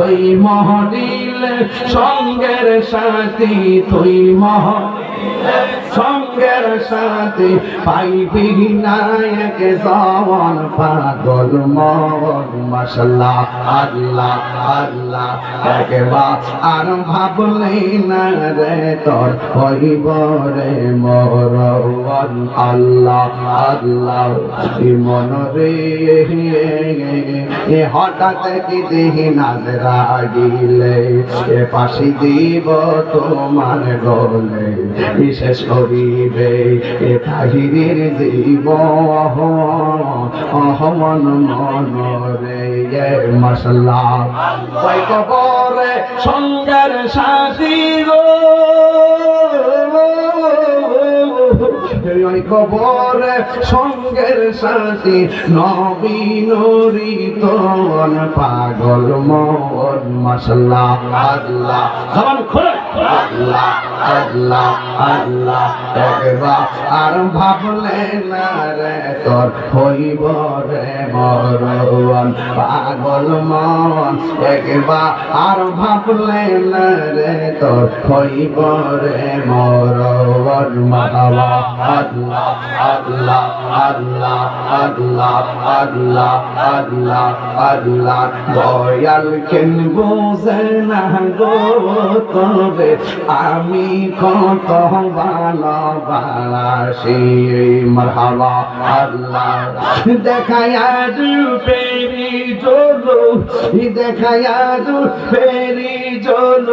তুই মহদিল সঙ্গের সাথী তুই মহ সঙ্গের সাথী পাইবি নায়ক জওয়ান পাগল মন মশলা আল্লাহ আল্লাহ। একবার আর ভাবলে না রে তোর হইব রে মরণ আল্লাহ আল্লাহ মন রে। এ হঠাৎ কি দেহি নাজরা গিলে এ পাশি দিব তোমার গলে। বিশেষ করিবে। এ তাহিরের জীব অহমন মন রে মশলা কবরে সঙ্গের সাথী কবরে সঙ্গের সাথী নবীনরিত পাগল মন। মশলা আল্লাহ। খুলে। আল্লাহ আল্লাহ আল্লাহ আর ভাবলে না রে তোর হইব রে মরণ পাগল মন একবার আর ভাবলে না রে তোর হইব রে মরণ মাতাবা আল্লাহ আল্লাহ আল্লাহ আল্লাহ আল্লাহ আল্লাহ আল্লাহ দয়াল কেন বোঝে না গো তবে আমি কত ভালোবাসি মারহাবা আল্লাহ। দেখায়া দু পেরি জলো দেখায়া দু পেরি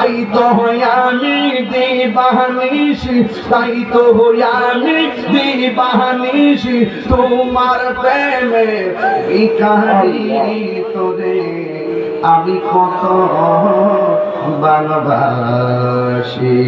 তাই তো আমি দিবাহানিস তাই তো আমি দিবাহানিস তোমার প্রেমে তো তোরে, আমি কত ভালোবাসি।